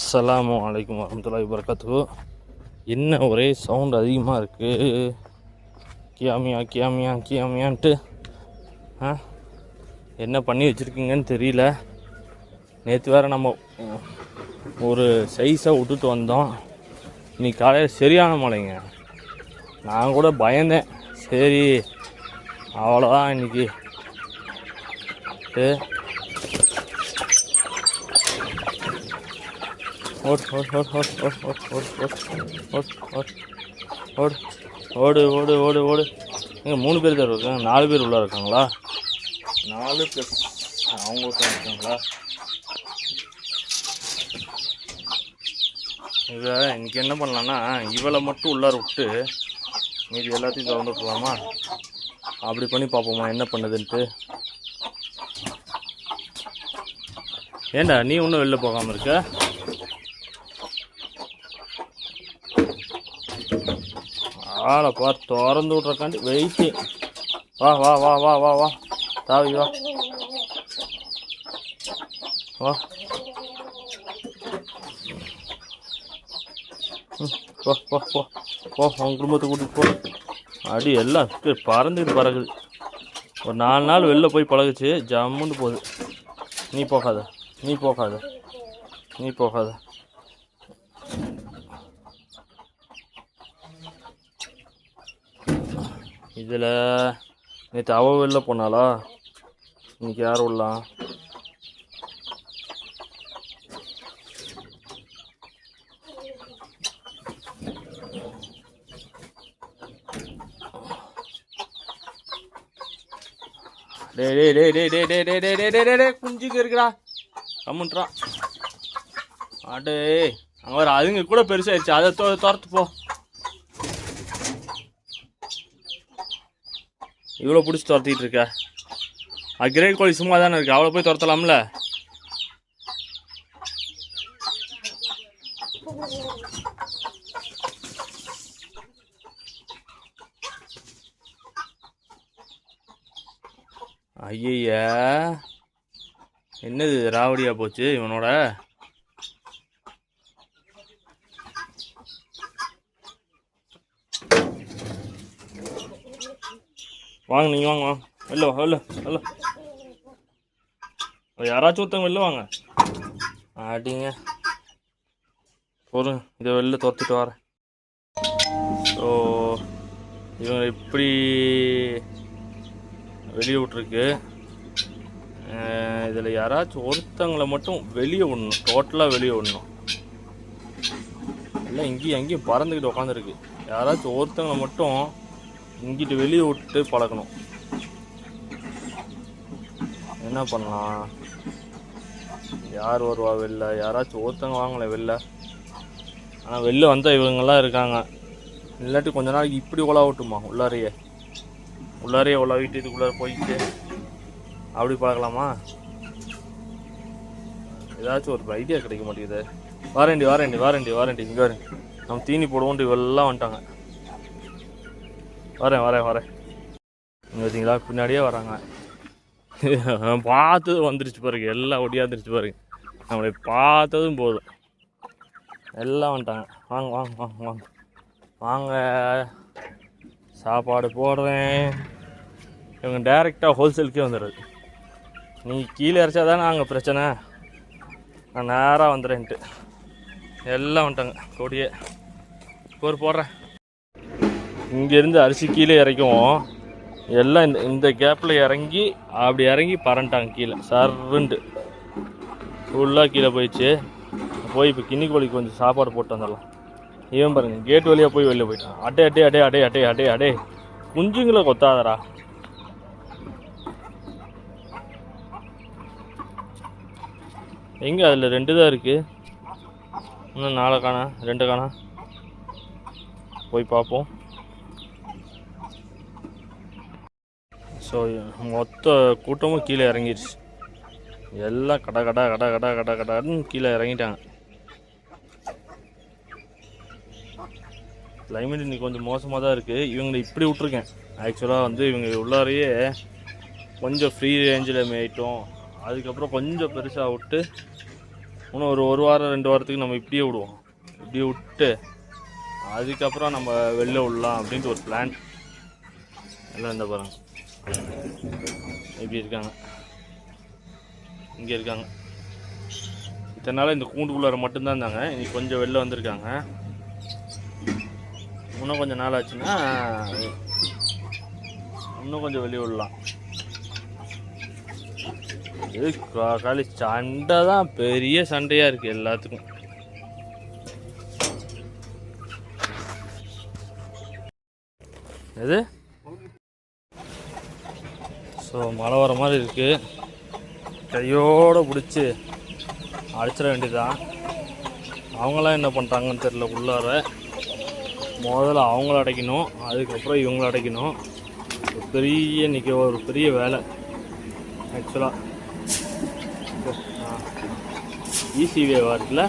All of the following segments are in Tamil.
அஸ்லாமு அலைக்கும் வரமத்துல்லாஹி வரகாத்துக்கு என்ன ஒரே சவுண்ட் அதிகமாக இருக்குது கியாமியா கியாமியா கியாமியான்ட்டு ஆ? என்ன பண்ணி வச்சுருக்கீங்கன்னு தெரியல. நேற்று வேறு நம்ம ஒரு சைஸாக விட்டுட்டு வந்தோம். இன்னைக்கு காலையில் சரியான மழைங்க. நான் கூட பயந்தேன். சரி அவ்வளோதான் இன்னைக்கு. ஓடு ஓடு ஓடு ஓடு ஓடு ஓடு ஓடு ஓடு ஓடு ஓடு ஓடு ஓடு ஓடு ஏங்க மூணு பேர் தான் இருக்காங்க நாலு பேர் உள்ளே இருக்காங்களா நாலு பேர் அவங்க இருக்காங்களா இதை இன்னைக்கு என்ன பண்ணலான்னா இவளை மட்டும் உள்ளார விட்டு மீதி எல்லாத்தையும் திறந்து விட்டுலாமா அப்படி பண்ணி பார்ப்போமா என்ன பண்ணுதுன்ட்டு ஏண்டா நீ ஒன்றும் வெளில போகாமல் இருக்க ஆளை பார் திறந்து விட்றக்காண்டி வெயிட்டு வா வா வா வா வா வா தாவி வா வா ம், போ போ போ போ உன் குடும்பத்தை கூட்டிட்டு போ அடி எல்லாம் பறந்துட்டு பறகுது ஒரு நாலு நாள் வெளில போய் பழகுச்சு ஜம்முன்னு போகுது நீ போகாத நீ போகாத நீ போகாத இதில் நேற்று அவ வெளில போனாளா இன்னைக்கு யார் விடலாம் டேய் டேய் டே டே டே டே டே டே டே டே டே டே குஞ்சுக்கு இருக்குடா கம்முன்றா அடே அங்கே வர அதுங்க கூட பெருசாகிடுச்சு அதை தொ துரத்து போ இவ்வளோ பிடிச்சி துரத்திக்கிட்டு இருக்க? அது கிரேட் கோழி சும்மா தானே இருக்கு? அவ்வளோ போய் துரத்தலாம்ல? ஐய என்னது ராவடியா போச்சு இவனோட? வாங்க நீங்க வாங்க வாங்க. வெளில வா வெளில வெளில யாராச்சும் ஒருத்தவங்க வெளில வாங்க. ஆடிங்க போதும் இதை வெளில துரத்திட்டு வரேன். ஸோ இவங்க இப்படி வெளியே விட்ருக்கு இதில் யாராச்சும் ஒருத்தங்களை மட்டும் வெளியே விடணும். டோட்டலாக வெளியே விடணும். எல்லாம் இங்கேயும் அங்கேயும் பறந்துக்கிட்டு உட்காந்துருக்கு யாராச்சும் ஒருத்தங்களை மட்டும் இங்கிட்டு வெளியே விட்டு பழக்கணும் என்ன பண்ணலாம்? யார் வருவா வெளில? யாராச்சும் ஒருத்தங்க வாங்கல வெளில. ஆனால் வெளில வந்தால் இவங்கெல்லாம் இருக்காங்க. இல்லாட்டி கொஞ்ச நாளைக்கு இப்படி உலாவட்டுமா உள்ளாரையே? உள்ளாரையே உலாவிட்டு இதுக்குள்ளார போயிட்டு அப்படி பார்க்கலாமா ஏதாச்சும் ஒரு ஐடியா கிடைக்க மாட்டேங்குது. வாரண்டி வாரண்டி வாரண்டி வாரண்டி இங்கே வரேன். நம்ம தீனி போடுவோன்ட்டு இவெல்லாம் வந்துட்டாங்க. வரேன் வரேன் வரேன். இங்கே பார்த்தீங்களா பின்னாடியே வராங்க. பார்த்ததும் வந்துருச்சு பாருங்க. எல்லாம் ஒடியாந்துருச்சு பாருங்க. நம்மளை பார்த்ததும் போதும். எல்லாம் வந்துட்டாங்க. வாங்க வாங்க வாங்க வாங்க. வாங்க. சாப்பாடு போடுறேன். இவங்க டைரெக்டாக ஹோல்சேலுக்கே வந்துடுறது. நீ கீழே இறைச்சா தானே அங்கே பிரச்சனை. நான் நேராக வந்துடுறேன்ட்டு. எல்லாம் வந்துட்டாங்க. கொடியே. ஒரு போடுறேன். இங்கேருந்து அரிசி கீழே இறக்கவும். எல்லாம் இந்த இந்த கேப்பில் இறங்கி அப்படி இறங்கி பறந்துட்டாங்க கீழே. சருண்டு. ஃபுல்லாக கீழே போயிடுச்சு. போய் இப்போ கிண்ணி கோழிக்கு கொஞ்சம் சாப்பாடு போட்டு வந்துடலாம். இவன் பாருங்க கேட் வழியாக போய் வெளியில் போயிட்டான். அடே அடே அடே அடே அடே அடே அடே. குஞ்சுங்களை கொத்தாதடா. எங்கே அதில் ரெண்டு தான் இருக்குது இன்னும் நாளை காணா ரெண்டு காணா? போய் பார்ப்போம். ஸோ மொத்த கூட்டமும் கீழே இறங்கிருச்சு. எல்லாம் கடை கடை கடை கடை கடை கடான்னு கீழே இறங்கிட்டாங்க. கிளைமேட் இன்னைக்கு கொஞ்சம் மோசமாக தான் இருக்குது இவங்களை இப்படி விட்ருக்கேன் ஆக்சுவலாக வந்து இவங்க உள்ளாரையே கொஞ்சம் ஃப்ரீ ரேஞ்சில் மேயிட்டோம். அதுக்கப்புறம் கொஞ்சம் பெருசாக விட்டு இன்னும் ஒரு ஒரு வாரம் ரெண்டு வாரத்துக்கு நம்ம இப்படியே விடுவோம். இப்படியே விட்டு அதுக்கப்புறம் நம்ம வெளில விடலாம் அப்படின்ட்டு ஒரு பிளான் எல்லாம் இந்த பாருங்கள் இப்படி இருக்காங்க? இங்கே இருக்காங்க. இத்தனை இந்த கூண்டுக்குள்ளார மட்டும்தான் இருந்தாங்க. இன்னைக்கு கொஞ்சம் வெளில வந்திருக்காங்க. இன்னும் கொஞ்சம் நாள் ஆச்சுன்னா இன்னும் கொஞ்சம் வெளியே விடலாம். இது காலி சண்டை தான். பெரிய சண்டையாக இருக்குது எல்லாத்துக்கும். எது? ஸோ மழை வர மாதிரி இருக்குது கையோடு பிடிச்சி அடிச்சிட வேண்டியதுதான். அவங்களாம் என்ன பண்ணுறாங்கன்னு தெரில உள்ளார. முதல்ல அவங்கள அடைக்கணும் அதுக்கப்புறம் இவங்கள அடைக்கணும். ஒரு பெரிய நிற்க ஒரு பெரிய வேலை ஆக்சுவலாக இசிவே வாரத்தில்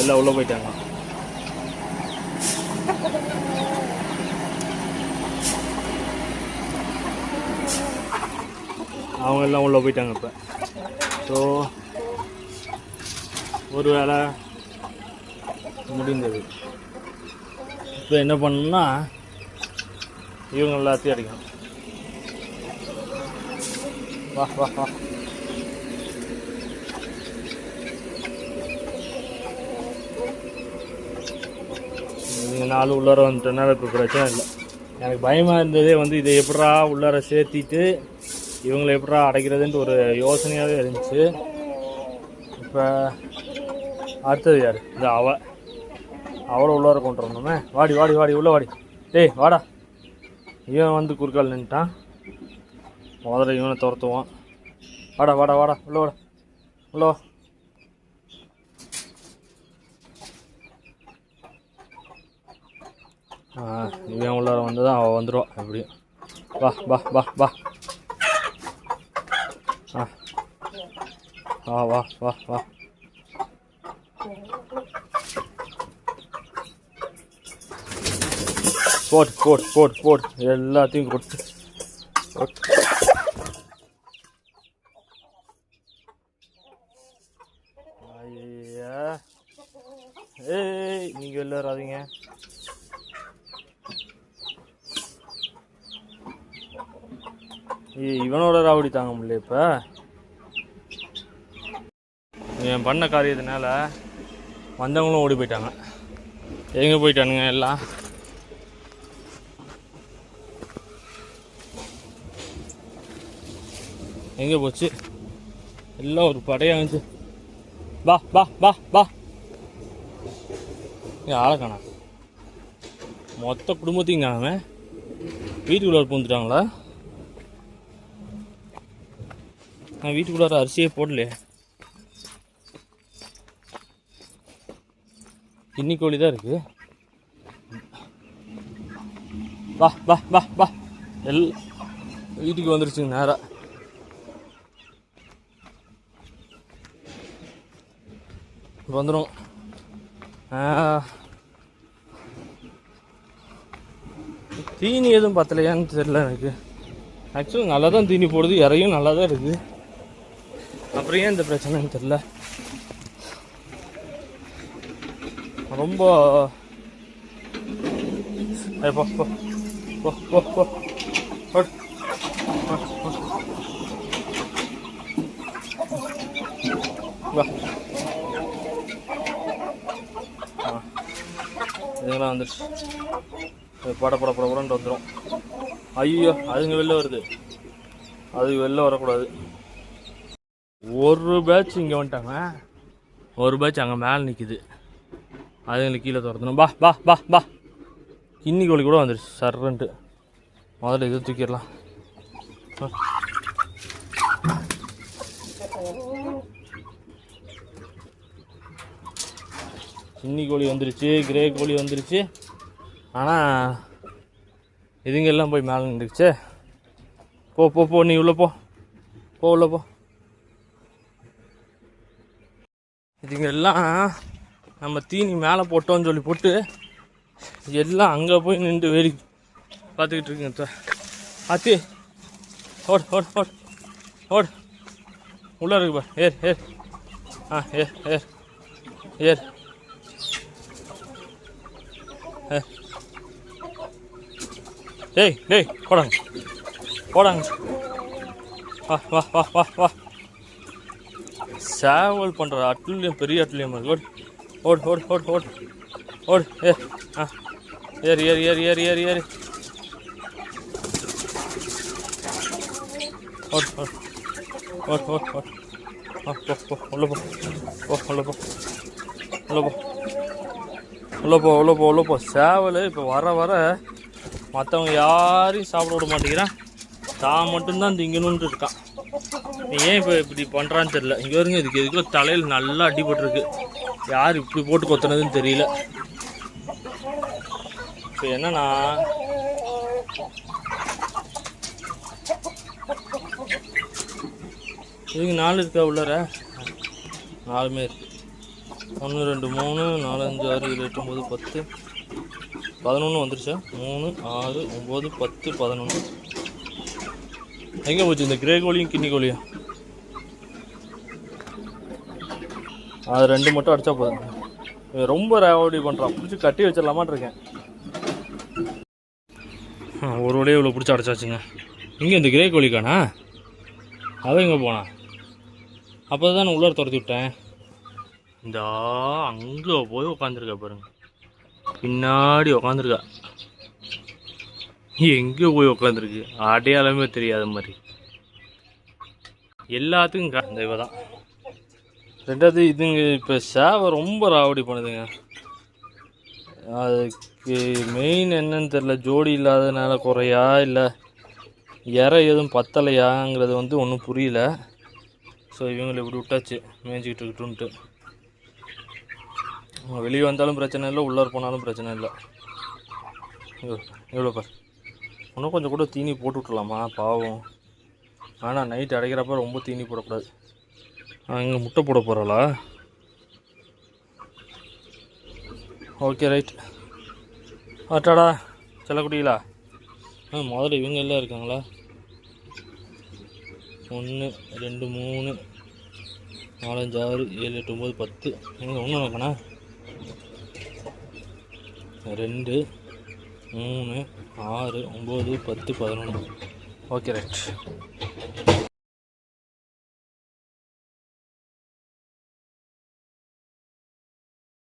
எல்லாம் உள்ளே போயிட்டாங்க. அவங்க எல்லாம் உள்ளே போயிட்டாங்க இப்போ. ஸோ ஒரு வேலை முடிந்தது. இப்போ என்ன பண்ணணும்னா இவங்க எல்லாத்தையும் அடிக்கணும். வா வா வா. நீங்கள் நாலு உள்ளார வந்துட்டனால இப்போ பிரச்சனை இல்லை. எனக்கு பயமாக இருந்ததே வந்து இதை எப்படா உள்ளார சேர்த்திட்டு இவங்களை எப்படா அடைக்கிறதுன்ட்டு ஒரு யோசனையாகவே இருந்துச்சு. இப்போ அடுத்தது யார்? இந்த அவ. அவளை உள்ளார கொண்டு வரணுமே. வாடி வாடி வாடி உள்ளே வாடி. டேய் வாடா. இவன் வந்து குறுக்கால் நின்ட்டான் முதல்ல இவனை துரத்துவான் வாடா வாடா வாடா. உள்ள வாடா. உள்ள வா. இவன் உள்ளார வந்து தான் அவள் வந்துடுவான் எப்படியும். வா வா வா வா. ஆ வா வா வா வா எல்லாத்தையும் கொட்டு ஐயா. ஏய் நீங்கள் வெளில வராதீங்க. இவனோட ராவடி தாங்க முடியல இப்போ. என் பண்ண காரியத்தினால வந்தவங்களும் ஓடி போயிட்டாங்க. எங்கே போயிட்டானுங்க எல்லாம்? எங்கே போச்சு? எல்லாம் ஒரு படையாக இருந்துச்சு. பா பா பா பா ஏ ஆளை காணா. மொத்த குடும்பத்தையும் காணாம வீட்டுக்குள்ளே பூந்துட்டாங்களா நான் வீட்டுக்குள்ளார அரிசியே போடலையே கின்னி கோழி தான் இருக்கு. வா வா வா வா. எல் வீட்டுக்கு வந்துருச்சுங்க நேராக வந்துடும் தீனி எதுவும் பத்தலையான்னு தெரியல எனக்கு. ஆக்சுவலி நல்லா தான் தீனி போடுது இறையும் நல்லா தான் இருக்குது அப்புறம் ஏன் இந்த பிரச்சனைன்னு தெரில ரொம்ப ஏய், போ போ போ போ போ. வா. ஆ. வந்துடுச்சு பட பட பட படன்ட்டு வந்துடும் ஐயோ அதுங்க வெளில வருது. அது வெளில வரக்கூடாது. ஒரு பேட்ச் இங்கே வந்துட்டாங்க. ஒரு பேட்ச் அங்கே மேலே நிற்கிது அதுங்களுக்கு கீழே துரத்தணும். பா பா பா பா கின்னி கோழி கூட வந்துடுச்சு சர்றன்ட்டு முதல்ல இது தூக்கிடலாம். சின்னி கின்னி கோழி வந்துருச்சு. கிரே கோழி வந்துருச்சு. ஆனால் இதுங்கெல்லாம் போய் மேலே நின்றுச்சு போ போ போ. நீ உள்ளே போ. போ உள்ளே போ. இதுங்க எல்லாம் நம்ம தீனி மேலே போட்டோம்னு சொல்லி போட்டு எல்லாம் அங்கே போய் நின்று வேடிக்கை பார்த்துக்கிட்டு இருக்குங்க த- ஆத்தி ஓடு ஓடு ஓடு ஓடு. உள்ளே இருக்கு பா ஏர் ஏர் ஆ ஏர் ஏர் ஏர் ஏ. டேய் டேய் போடாங்க. போடாங்க. வா வா வா வா வா. சேவல் பண்ணுற அட்டுலியம் பெரிய அட்டுலியம் இருக்கு ஓட் ஓடு ஓட் ஓட் ஓடு. ஏ ஆ. ஏறி ஏறி ஏறி ஏறி ஏறி ஏறு. ஓட் ஓட். ஓட் ஓடு ஓடு. ஆ போ போ உள்ள போ. போ உள்ள போ. உள்ள போ. உள்ள போ உள்ள போ உள்ள போ. சேவல் இப்போ வர வர மற்றவங்க யாரையும் சாப்பிட விட மாட்டேங்கிறான். தான் மட்டும்தான் திங்கணுன்ட்டு இருக்கான். ஏன் இப்போ இப்படி பண்ணுறான்னு தெரில இங்கே வருங்க இதுக்கு எதுக்குள்ள தலையில் நல்லா அடிபட்டுருக்கு யார் இப்படி போட்டு கொத்துனதுன்னு தெரியல. இப்போ என்னன்னா இதுக்கு நாலு இருக்கா உள்ளார? நாலுமே இருக்கு. ஒன்று ரெண்டு மூணு நாலு அஞ்சு ஆறு ஏழு எட்டு ஒம்பது பத்து பதினொன்று வந்துருச்சா? மூணு ஆறு ஒம்பது பத்து பதினொன்று எங்கே போச்சு இந்த கிரே கோழியும் கிண்ணி கோழியும்? அது ரெண்டு மட்டும் அடிச்சா போதும். ரொம்ப ரேவடி பண்ணுறான் பிடிச்சி கட்டி வச்சிடலாமான் இருக்கேன் ஒரு வழியாக இவ்வளோ பிடிச்சி அடைச்சாச்சுங்க. இங்கே இந்த கிரே கோழிக்கானா? அவன் எங்கே போனான்? அப்போ தான் நான் உள்ளார துரத்தி விட்டேன். இந்த அங்கே போய் உட்காந்துருக்கா பாருங்க. பின்னாடி உக்காந்துருக்கா. எங்கே போய் உட்காந்துருக்கு அடையாளமே தெரியாத மாதிரி. எல்லாத்துக்கும் இந்த இவ தான் ரெண்டாவது இதுங்க இப்போ சேவை ரொம்ப ராவடி பண்ணுதுங்க. அதுக்கு மெயின் என்னன்னு தெரில ஜோடி இல்லாதனால குறையா இல்லை இறை எதுவும் பத்தலையாங்கிறது வந்து ஒன்றும் புரியல. ஸோ இவங்களை இப்படி விட்டாச்சு மேய்ஞ்சிக்கிட்டு இருக்கட்டும்ன்ட்டு வெளியே வந்தாலும் பிரச்சனை இல்லை உள்ளார் போனாலும் பிரச்சனை இல்லை. எவ்வளோ பார். இன்னும் கொஞ்சம் கூட தீனி போட்டு விட்றலாமா பாவம். ஆனால் நைட் அடைக்கிறப்ப ரொம்ப தீனி போடக்கூடாது. அங்கே முட்டை போட போகிறாளா ஓகே ரைட் ஆட்டாடா செல்லக்குட்டிகளா ஆ முதல்ல இவங்க எல்லாம் இருக்காங்களா? ஒன்று ரெண்டு மூணு நாலஞ்சு ஆறு ஏழு எட்டு ஒம்பது பத்து. எங்கே ஒன்று நடக்கணா ரெண்டு மூணு ஆறு ஒம்பது பத்து பதினொன்று ஓகே ரைட்